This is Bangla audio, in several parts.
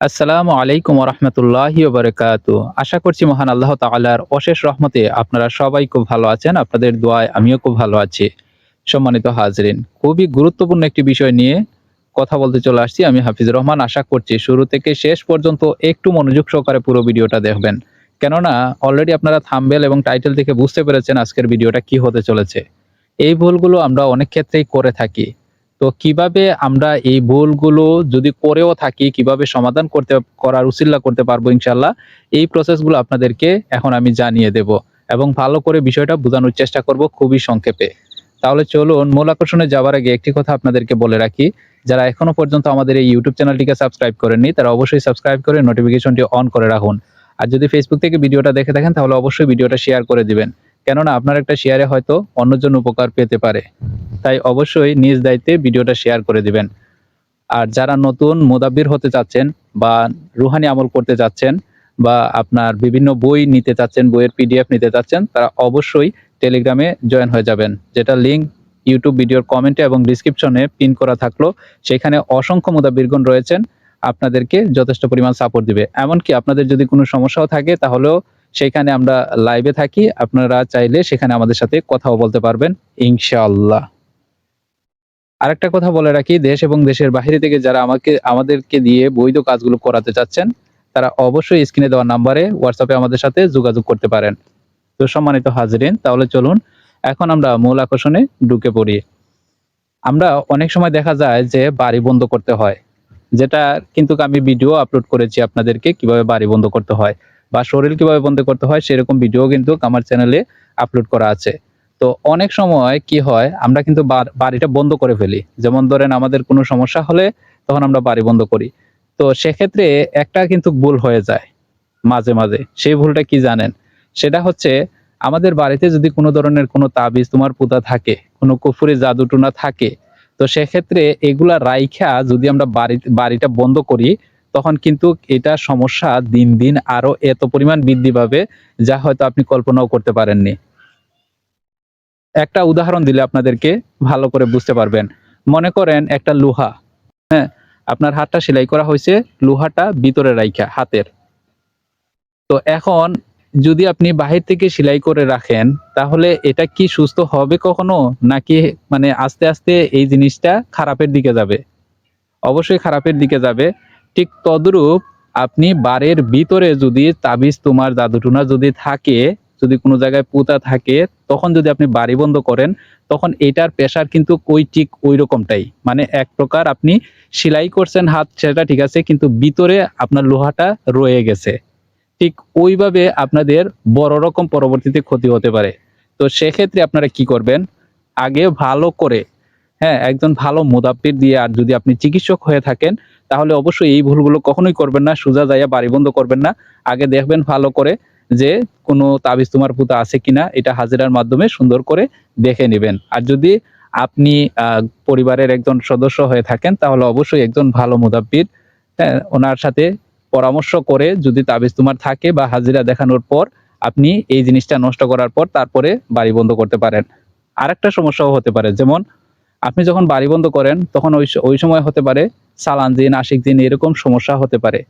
আসসালামু আলাইকুম রহমতুল্লাহি বারকাত আশা করছি মহান আল্লাহ তাআলার অশেষ রহমতে আপনারা সবাই খুব ভালো আছেন, আপনাদের দোয়ায় আমিও খুব ভালো আছি। সম্মানিত হাজরিন, খুবই গুরুত্বপূর্ণ একটি বিষয় নিয়ে কথা বলতে চলে আসছি আমি হাফিজুর রহমান। আশা করছি শুরু থেকে শেষ পর্যন্ত একটু মনোযোগ সহকারে পুরো ভিডিওটা দেখবেন। কেননা অলরেডি আপনারা থাম্বেল এবং টাইটেল থেকে বুঝতে পেরেছেন আজকের ভিডিওটা কি হতে চলেছে। এই ভুলগুলো আমরা অনেক ক্ষেত্রেই করে থাকি। তো কীভাবে আমরা এই ভুলগুলো যদি করেও থাকি, কীভাবে সমাধান করতে, করার উচিল্লা করতে পারব ইনশাল্লাহ এই প্রসেসগুলো আপনাদেরকে এখন আমি জানিয়ে দেব এবং ভালো করে বিষয়টা বোঝানোর চেষ্টা করব খুবই সংক্ষেপে। তাহলে চলুন মূল আকর্ষণে যাওয়ার আগে একটি কথা আপনাদেরকে বলে রাখি, যারা এখনও পর্যন্ত আমাদের এই ইউটিউব চ্যানেলটিকে সাবস্ক্রাইব করেননি, তারা অবশ্যই সাবস্ক্রাইব করে নোটিফিকেশনটি অন করে রাখুন। আর যদি ফেসবুক থেকে ভিডিওটা দেখে থাকেন, তাহলে অবশ্যই ভিডিওটা শেয়ার করে দিবেন। কেননা আপনার একটা শেয়ারে হয়তো অন্যজন উপকার পেতে পারে। তাই অবশ্যই নিজ দায়িত্বে ভিডিওটা শেয়ার করে দিবেন। আর যারা নতুন মোদাব্বির হতে চাচ্ছেন বা রুহানি আমল করতে চাচ্ছেন বা আপনার বিভিন্ন বই নিতে চাচ্ছেন, বইয়ের পিডিএফ নিতে চাচ্ছেন, তারা অবশ্যই টেলিগ্রামে জয়েন হয়ে যাবেন। যেটা লিঙ্ক ইউটিউব ভিডিওর কমেন্টে এবং ডিসক্রিপশনে পিন করা থাকল, সেখানে অসংখ্য মোদাব্বিরগণ রয়েছেন। আপনাদেরকে যথেষ্ট পরিমাণ সাপোর্ট দিবে। এমনকি আপনাদের যদি কোনো সমস্যাও থাকে, তাহলেও সেখানে আমরা লাইভে থাকি। আপনারা চাইলে সেখানে আমাদের সাথে কথাও বলতে পারবেন, ইনশাআল্লাহ। আরেকটা কথা বলে রাখি, দেশ এবং দেশের বাইরে থেকে যারা আমাকে, আমাদেরকে দিয়ে বৈধ কাজগুলো করাতে চাচ্ছেন, তারা অবশ্যই স্ক্রিনে দেওয়া নাম্বারে হোয়াটসঅ্যাপে আমাদের সাথে যোগাযোগ করতে পারেন। তো সম্মানিত হাজরিন, তাহলে চলুন, এখন আমরা মূল আকর্ষণে ঢুকে পড়ি। আমরা অনেক সময় দেখা যায় যে বাড়ি বন্ধ করতে হয় যেটা কিন্তু আমি ভিডিও আপলোড করেছি আপনাদেরকে, কীভাবে বাড়ি বন্ধ করতে হয়। বা শরীর কীভাবে বন্ধ করতে হয় সেরকম ভিডিও কিন্তু আমার চ্যানেলে আপলোড করা আছে। তো অনেক সময় কি হয়, আমরা কিন্তু বাড়িটা বন্ধ করে ফেলি। যেমন ধরেন আমাদের কোনো সমস্যা হলে তখন আমরা বাড়ি বন্ধ করি। তো সেক্ষেত্রে একটা কিন্তু ভুল হয়ে যায় মাঝে মাঝে। সেই ভুলটা কি জানেন? সেটা হচ্ছে আমাদের বাড়িতে যদি কোনো ধরনের কোনো তাবিজ তোমার পুতা থাকে, কোনো কুফুরি জাদুটুনা থাকে, তো সেক্ষেত্রে এগুলা রাইখা যদি আমরা বাড়ি বাড়িটা বন্ধ করি তখন কিন্তু এটা সমস্যা দিন দিন আরও এত পরিমাণ বৃদ্ধি পাবে, যা হয়তো আপনি কল্পনাও করতে পারেননি। একটা উদাহরণ দিলে আপনাদেরকে ভালো করে বুঝতে পারবেন। মনে করেন একটা লোহা হ্যাঁ আপনার হাতটা সেলাই করা হয়েছে, লোহাটা ভিতরে রাইখা, হাতের। তো এখন যদি আপনি বাহির থেকে সেলাই করে রাখেন, তাহলে এটা কি সুস্থ হবে কখনো? নাকি মানে আস্তে আস্তে এই জিনিসটা খারাপের দিকে যাবে? অবশ্যই খারাপের দিকে যাবে। ঠিক তদ্রূপ আপনি বাড়ির ভিতরে যদি তাবিজ তোমার জাদুটুনা যদি থাকে, যদি কোনো জায়গায় পুঁতা থাকে, তখন যদি আপনি বাড়ি বন্ধ করেন, তখন এটার প্রেশার কিন্তু ওই ঠিক ওই রকমটাই। মানে এক প্রকার আপনি সেলাই করছেন হাত, সেটা ঠিক আছে, কিন্তু ভিতরে আপনার লোহাটা রয়ে গেছে। ঠিক ওইভাবে আপনাদের বড় রকম পরবর্তীতে ক্ষতি হতে পারে। তো সেক্ষেত্রে আপনারা কি করবেন? আগে ভালো করে হ্যাঁ একজন ভালো মোদাব্বির দিয়ে আর যদি আপনি চিকিৎসক হয়ে থাকেন, তাহলে অবশ্যই এই ভুলগুলো কখনোই করবেন না, সোজা যাইয়া বাড়ি বন্ধ করবেন না। আগে দেখবেন ভালো করে যে কোনো তাবিজ তোমার পুতা আছে কিনা, এটা হাজিরার মাধ্যমে সুন্দর করে দেখে নেবেন। আর যদি আপনি পরিবারের একজন সদস্য হয়ে থাকেন, তাহলে অবশ্যই একজন ভালো মুদাব্বির হ্যাঁ ওনার সাথে পরামর্শ করে যদি তাবিজ তোমার থাকে বা হাজিরা দেখানোর পর আপনি এই জিনিসটা নষ্ট করার পর তারপরে বাড়ি বন্ধ করতে পারেন। আরেকটা সমস্যাও হতে পারে, যেমন আপনি যখন বাড়ি বন্ধ করেন, তখন ওই ওই সময় হতে পারে সালান দিন, আশিক দিন, এরকম সমস্যা হতে পারে।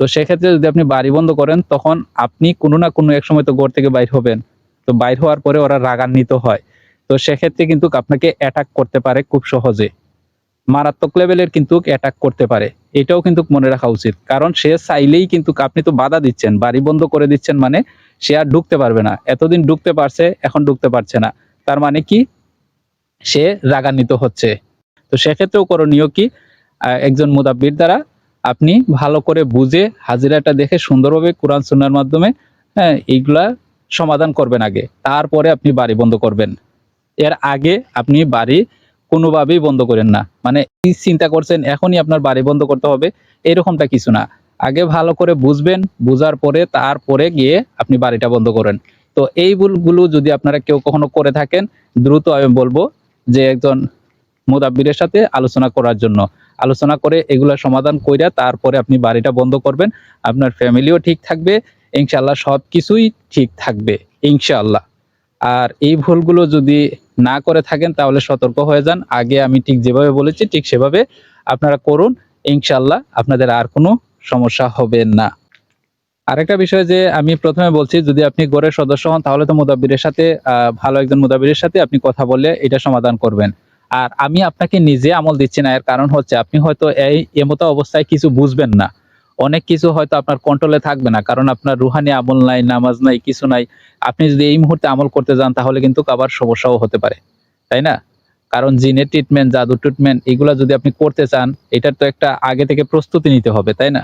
তো সেক্ষেত্রে যদি আপনি বাড়ি বন্ধ করেন, তখন আপনি কোনো না কোনো এক সময় তো ঘর থেকে বাইর হবেন। তো বাইর হওয়ার পরে ওরা রাগান্বিত হয়। তো সেক্ষেত্রে কিন্তু আপনাকে অ্যাটাক করতে পারে খুব সহজে। মারাত্মক লেভেলের কিন্তু অ্যাটাক করতে পারে। এটাও কিন্তু মনে রাখা উচিত। কারণ সে চাইলেই কিন্তু আপনি তো বাধা দিচ্ছেন। বাড়ি বন্ধ করে দিচ্ছেন মানে সে আর ঢুকতে পারবে না। এতদিন ঢুকতে পারছে, এখন ঢুকতে পারছে না। তার মানে কি? সে রাগান্বিত হচ্ছে। তো সেক্ষেত্রেও করণীয় কি? একজন মুদাব্বির দ্বারা আপনি ভালো করে বুঝে হাজিরাটা দেখে সুন্দরভাবে কোরআন, সুন্নার মাধ্যমে হ্যাঁ এইগুলা সমাধান করবেন আগে। তারপরে আপনি বাড়ি বন্ধ করবেন। এর আগে আপনি বাড়ি কোনোভাবেই বন্ধ করেন না। মানে চিন্তা করছেন, এখনই আপনার বাড়ি বন্ধ করতে হবে। এরকমটা কিছু না। আগে ভালো করে বুঝবেন, বুঝার পরে তারপরে গিয়ে আপনি বাড়িটা বন্ধ করেন। তো এই ভুলগুলো যদি আপনারা কেউ কখনো করে থাকেন দ্রুত আমি বলব যে একজন মুদাব্বিরের সাথে আলোচনা করার জন্য। আলোচনা করে এগুলা সমাধান কইরা তারপরে আপনি বাড়িটা বন্ধ করবেন। আপনার ফ্যামিলিও ঠিক থাকবে। ইনশাআল্লাহ সব কিছুই ঠিক থাকবে, ইনশাআল্লাহ। আর এই ভুলগুলো যদি না করে থাকেন তাহলে সতর্ক হয়ে যান। আগে আমি ঠিক যেভাবে বলেছি ঠিক সেভাবে আপনারা করুন। ইনশাআল্লাহ আপনাদের আর কোনো সমস্যা হবে না। আরেকটা বিষয় যে আমি প্রথমে বলছি, যদি আপনি গড়ের সদস্য হন, তাহলে তো মুদাব্বিরের সাথে ভালো একজন মুদাব্বিরের সাথে আপনি কথা বলে এটা সমাধান করবেন। আর আমি আপনাকে নিজে আমল দিচ্ছি না, এর কারণ হচ্ছে আপনি হয়তো এই এমতো অবস্থায় কিছু বুঝবেন না। অনেক কিছু হয়তো আপনার কন্ট্রোলে থাকবে না, কারণ আপনার রুহানি আমল নাই, নামাজ নাই, কিছু নাই। আপনি যদি এই মুহূর্তে আমল করতে যান, তাহলে কিন্তু আবার সমস্যাও হতে পারে, তাই না? কারণ জিনের ট্রিটমেন্ট জাদু ট্রিটমেন্ট এগুলো যদি আপনি করতে চান, এটার তো একটা আগে থেকে প্রস্তুতি নিতে হবে, তাই না?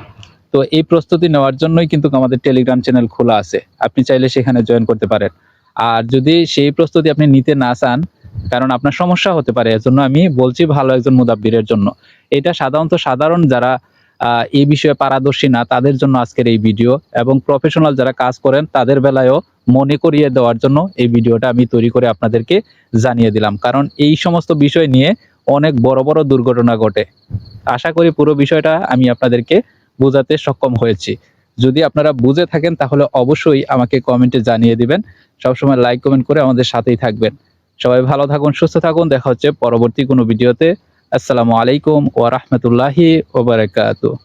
তো এই প্রস্তুতি নেওয়ার জন্যই কিন্তু আমাদের টেলিগ্রাম চ্যানেল খোলা আছে। আপনি চাইলে সেখানে জয়েন করতে পারেন। আর যদি সেই প্রস্তুতি আপনি নিতে না চান, কারণ আপনার সমস্যা হতে পারে, এজন্য আমি বলছি ভালো একজন মুদাব্বিরের জন্য। এটা সাধারণত সাধারণ যারা এই বিষয়ে পারদর্শী না, তাদের জন্য আজকের এই ভিডিও এবং প্রফেশনাল যারা কাজ করেন, তাদের বেলায়ও মনে করিয়ে দেওয়ার জন্য এই ভিডিওটা আমি তৈরি করে আপনাদেরকে জানিয়ে দিলাম। কারণ এই সমস্ত বিষয় নিয়ে অনেক বড় বড় দুর্ঘটনা ঘটে। আশা করি পুরো বিষয়টা আমি আপনাদেরকে বোঝাতে সক্ষম হয়েছি। যদি আপনারা বুঝে থাকেন, তাহলে অবশ্যই আমাকে কমেন্টে জানিয়ে দিবেন। সবসময় লাইক, কমেন্ট করে আমাদের সাথেই থাকবেন। সবাই ভালো থাকুন, সুস্থ থাকুন। দেখা হচ্ছে পরবর্তী কোনো ভিডিওতে। আসসালামু আলাইকুম ওয়া রাহমাতুল্লাহি ওয়া বারাকাতুহু।